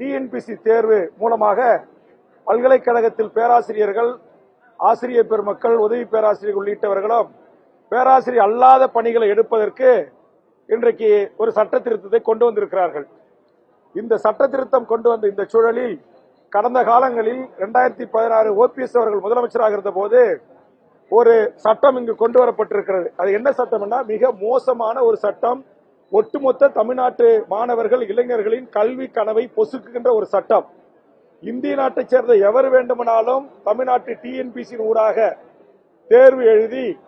TNPSC தேர்வு மூலமாக பல்கலைக்கழகத்தில் பேராசிரியர்கள் ஆசிரியர் பெருமக்கள் உதவி பேராசிரியர் உள்ளிட்டவர்களும் பேராசிரியர் அல்லாத பணிகளை எடுப்பதற்கு இன்றைக்கு ஒரு சட்ட திருத்தத்தை கொண்டு வந்திருக்கிறார்கள். இந்த சட்ட திருத்தம் கொண்டு வந்த இந்த சூழலில் கடந்த காலங்களில் இரண்டாயிரத்தி பதினாறு ஓபிஎஸ் அவர்கள் முதலமைச்சராக இருந்த போது ஒரு சட்டம் இங்கு கொண்டு வரப்பட்டிருக்கிறது. அது என்ன சட்டம்னா மிக மோசமான ஒரு சட்டம். ஒட்டுமொத்த தமிழ்நாட்டு மாணவர்கள் இளைஞர்களின் கல்வி கனவை பொசுக்குகின்ற ஒரு சட்டம். இந்திய நாட்டை சேர்ந்த எவர் வேண்டுமானாலும் தமிழ்நாட்டு டிஎன்பிசி ஊடாக தேர்வு எழுதி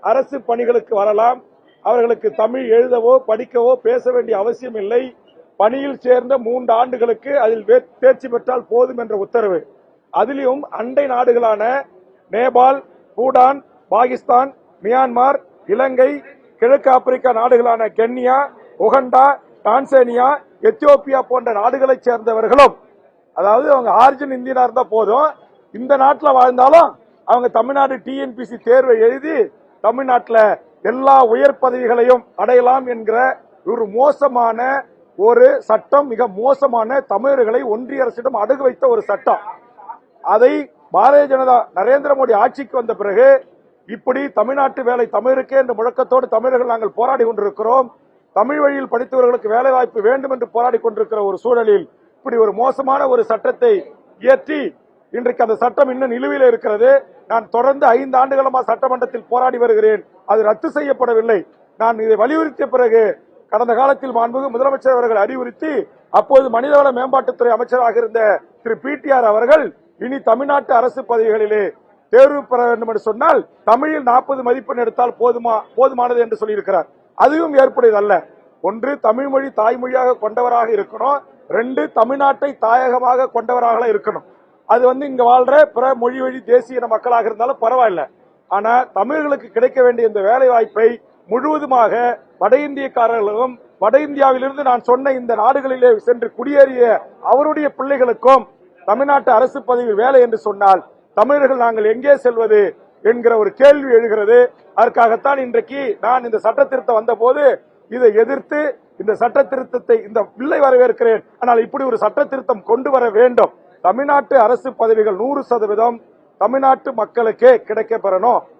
அரசு பணிகளுக்கு வரலாம். அவர்களுக்கு தமிழ் எழுதவோ படிக்கவோ பேச வேண்டிய அவசியம் இல்லை. பணியில் சேர்ந்த மூன்று ஆண்டுகளுக்கு அதில் வே- தேர்ச்சி பெற்றால் போதும் என்ற உத்தரவு. அதிலும் அண்டை நாடுகளான நேபாள் பூடான் பாகிஸ்தான் மியான்மர் இலங்கை கிழக்கு ஆப்பிரிக்கா நாடுகளான கென்யா உகண்டா டான்சேனியா எத்தியோப்பியா போன்ற நாடுகளைச் சேர்ந்தவர்களும் அதாவது அவங்க ஆரிஜின் இந்தியனா இருந்தா போதும் இந்த நாட்டில் வாழ்ந்தாலும் அவங்க தமிழ்நாடு டிஎன்பிசி தேர்வை எழுதி தமிழ்நாட்டில் எல்லா உயர் பதவிகளையும் அடையலாம் என்கிற ஒரு மோசமான ஒரு சட்டம் மிக மோசமான தமிழர்களை ஒன்றிய அரசிடம் அடகு வைத்த ஒரு சட்டம். அதை பாரதிய ஜனதா நரேந்திர மோடி ஆட்சிக்கு வந்த பிறகு இப்படி தமிழ்நாட்டு வேலை தமிழருக்கே என்ற முழக்கத்தோடு தமிழர்கள் நாங்கள் போராடி கொண்டிருக்கிறோம். தமிழ் வழியில் படித்தவர்களுக்கு வேலை வாய்ப்பு வேண்டும் என்று போராடி கொண்டிருக்கிற ஒரு சூழலில் இப்படி ஒரு மோசமான ஒரு சட்டத்தை இயற்றி இன்றைக்கு அந்த சட்டம் இன்னும் நிலுவையில் இருக்கிறது. நான் தொடர்ந்து ஐந்து ஆண்டுகளமா சட்டமன்றத்தில் போராடி வருகிறேன். அது ரத்து செய்யப்படவில்லை. நான் இதை வலியுறுத்திய பிறகு கடந்த காலத்தில் மாண்புகு முதலமைச்சர் அவர்கள் அறிவுறுத்தி அப்போது மனிதவள மேம்பாட்டுத்துறை அமைச்சராக இருந்த திரு பிடிஆர் அவர்கள் இனி தமிழ்நாட்டு அரசு பதவிகளிலே தேர்வு பெற வேண்டும் என்று சொன்னால் தமிழில் நாற்பது மதிப்பெண் எடுத்தால் போதுமா போதுமானது என்று சொல்லியிருக்கிறார். அதுவும் ஏற்புடையதல்ல. ஒன்று தமிழ் மொழி தாய்மொழியாக கொண்டவராக இருக்கணும். ரெண்டு தமிழ்நாட்டை தாயகமாக கொண்டவராக இருக்கணும். அது வந்து இங்க வாழ்ற பிற மொழி வழி தேசிய மக்களாக இருந்தாலும் பரவாயில்ல. ஆனா தமிழர்களுக்கு கிடைக்க வேண்டிய இந்த வேலை வாய்ப்பை முழுவதுமாக வட இந்தியக்காரர்களும் வட இந்தியாவிலிருந்து நான் சொன்ன இந்த நாடுகளிலே சென்று குடியேறிய அவருடைய பிள்ளைகளுக்கும் தமிழ்நாட்டு அரசு பதவி வேலை என்று சொன்னால் தமிழர்கள் நாங்கள் எங்கே செல்வது என்கிற ஒரு கேள்வி எழுகிறது. அதற்காகத்தான் இன்றைக்கு நான் இந்த சட்ட திருத்தம் வந்த போது இதை எதிர்த்து இந்த சட்ட திருத்தத்தை இந்த பிள்ளை வரவேற்கிறேன். ஆனால் இப்படி ஒரு சட்ட திருத்தம் கொண்டு வர வேண்டும். தமிழ்நாட்டு அரசு பதவிகள் நூறு சதவீதம் தமிழ்நாட்டு மக்களுக்கே கிடைக்க பெறணும்